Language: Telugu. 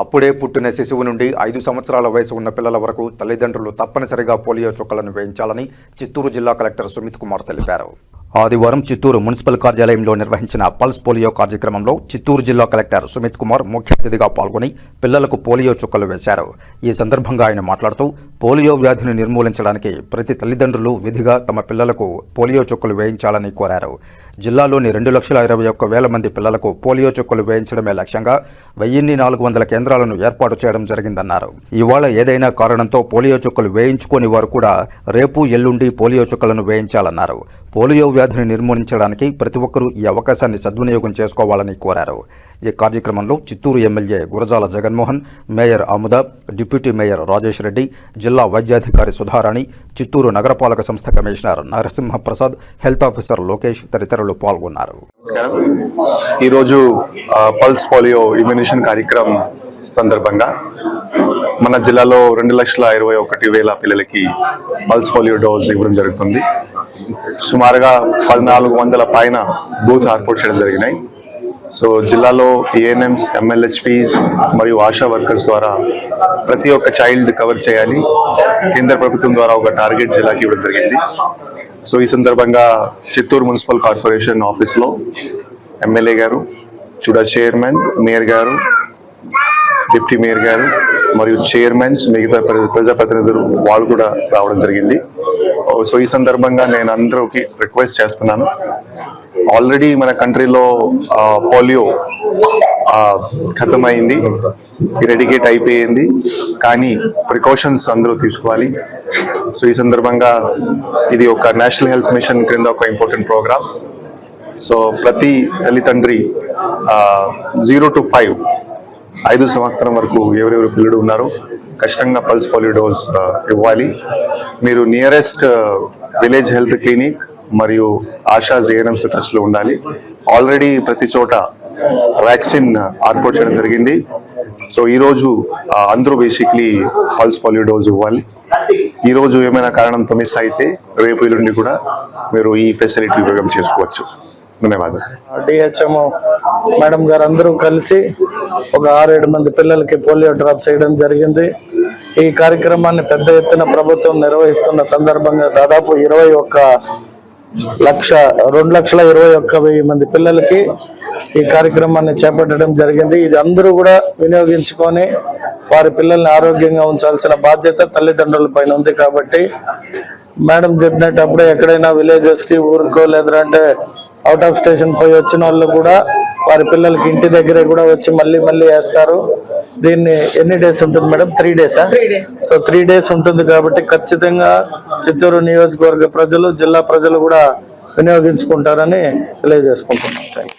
అప్పుడే పుట్టిన శిశువు నుండి ఐదు సంవత్సరాల వయసు ఉన్న పిల్లల వరకు తల్లిదండ్రులు తప్పనిసరిగా పోలియో చుక్కలను వేయించాలని చిత్తూరు జిల్లా కలెక్టర్ సుమిత్ కుమార్ తెలిపారు. ఆదివారం చిత్తూరు మున్సిపల్ కార్యాలయంలో నిర్వహించిన పల్స్ పోలియో కార్యక్రమంలో చిత్తూరు జిల్లా కలెక్టర్ సుమిత్ కుమార్ ముఖ్య అతిథిగా పాల్గొని పిల్లలకు పోలియో చుక్కలు వేశారు. ఈ సందర్భంగా ఆయన మాట్లాడుతూ పోలియో వ్యాధిని నిర్మూలించడానికి ప్రతి తల్లిదండ్రులు విధిగా తమ పిల్లలకు పోలియో చుక్కలు వేయించాలని కోరారు. జిల్లాలోని రెండు లక్షల ఇరవై ఒక్క వేల మంది పిల్లలకు పోలియో చుక్కలు వేయించడమే లక్ష్యంగా వెయ్యిన్ని నాలుగు వందల కేంద్రాలను ఏర్పాటు చేయడం జరిగిందన్నారు. ఇవాళ ఏదైనా కారణంతో పోలియో చుక్కలు వేయించుకోని వారు కూడా రేపు ఎల్లుండి పోలియో చుక్కలను వేయించాలన్నారు. పోలియో వ్యాధిని నిర్మూలించడానికి ప్రతి ఒక్కరూ ఈ అవకాశాన్ని సద్వినియోగం చేసుకోవాలని కోరారు. ఈ కార్యక్రమంలో Chittoor MLA Gurajala Jaganmohan mayor Amuda deputy mayor Rajesh Reddy జిల్లా వైద్యాధికారి సుధారాణి చిత్తూరు నగరపాలక సంస్థ commissioner Narasimhaprasad health officer Lokesh తదితరులు పాల్గొన్నారు. నమస్కారం. ఈరోజు పల్స్ పోలియో ఇమ్యునేషన్ కార్యక్రమం సందర్భంగా మన జిల్లాలో రెండు లక్షల ఇరవై ఒకటి వేల పిల్లలకి పల్స్ పోలియో డోస్ ఇవ్వడం జరుగుతుంది. సుమారుగా పద్నాలుగు వందల పైన బూత్ ఏర్పాటు చేయడం జరిగినాయి. సో జిల్లాలో ఏఎన్ఎంస్ ఎంఎల్హెచ్పిస్ మరియు ఆశా వర్కర్స్ ద్వారా ప్రతి ఒక్క చైల్డ్ కవర్ చేయాలి. కేంద్ర ప్రభుత్వం ద్వారా ఒక టార్గెట్ జిల్లాకి ఇవ్వడం జరిగింది. సో ఈ సందర్భంగా చిత్తూరు మున్సిపల్ కార్పొరేషన్ ఆఫీస్లో ఎమ్మెల్యే గారు చూడ చైర్మన్ మేయర్ గారు డిప్యూటీ మేయర్ గారు మరియు చైర్మన్స్ మిగతా ప్రజాప్రతినిధులు వాళ్ళు కూడా రావడం జరిగింది. సో ఈ సందర్భంగా నేను అందరికి రిక్వెస్ట్ చేస్తున్నాను. ఆల్రెడీ మన కంట్రీలో పోలియో ఖతమైంది ఇరెడికేట్ అయిపోయింది. కానీ ప్రికాషన్స్ అందరూ తీసుకోవాలి. సో ఈ సందర్భంగా ఇది ఒక నేషనల్ హెల్త్ మిషన్ క్రింద ఒక ఇంపార్టెంట్ ప్రోగ్రామ్. సో ప్రతి తల్లిదండ్రి జీరో టు ఫైవ్ ఐదు సంవత్సరం వరకు ఎవరెవరు పిల్లలు ఉన్నారో ఖచ్చితంగా పల్స్ పోలియో డోస్ ఇవ్వాలి. మీరు నియరెస్ట్ విలేజ్ హెల్త్ క్లినిక్ మరియు ఆశా జేఎన్ఎంస్ టచ్లో ఉండాలి. ఆల్రెడీ ప్రతి చోట వ్యాక్సిన్ ఏర్పాటు చేయడం జరిగింది. సో ఈరోజు అందరూ బేసిక్లీ పల్స్ పోలియో డోస్ ఇవ్వాలి. ఈరోజు ఏమైనా కారణంతో మిస్ అయితే రేపు ఎల్లుండి కూడా మీరు ఈ ఫెసిలిటీ ఉపయోగం చేసుకోవచ్చు. ధన్యవాదాలు. డిహెచ్ఎంఓ మేడం గారు అందరూ కలిసి ఒక ఆరేడు మంది పిల్లలకి పోలియో డ్రాప్ చేయడం జరిగింది. ఈ కార్యక్రమాన్ని పెద్ద ఎత్తున ప్రభుత్వం నిర్వహిస్తున్న సందర్భంగా దాదాపు ఇరవై ఒక్క లక్ష రెండు లక్షల ఇరవై ఒక్క వెయ్యి మంది పిల్లలకి ఈ కార్యక్రమాన్ని చేపట్టడం జరిగింది. ఇది అందరూ కూడా వినియోగించుకొని వారి పిల్లల్ని ఆరోగ్యంగా ఉంచాల్సిన బాధ్యత తల్లిదండ్రుల పైన ఉంది కాబట్టి మేడం చెప్పినట్టు అప్పుడే ఎక్కడైనా విలేజెస్కి ఊరుకో లేదంటే అవుట్ ఆఫ్ స్టేషన్ పోయి వచ్చిన వాళ్ళు కూడా వారి పిల్లలకి ఇంటి దగ్గరే కూడా వచ్చి మళ్ళీ మళ్ళీ వేస్తారు. దీన్ని ఎన్ని డేస్ ఉంటుంది మేడం? త్రీ డేసా? సో త్రీ డేస్ ఉంటుంది కాబట్టి ఖచ్చితంగా చిత్తూరు నియోజకవర్గ ప్రజలు జిల్లా ప్రజలు కూడా వినియోగించుకుంటారని తెలియజేసుకుంటున్నాం.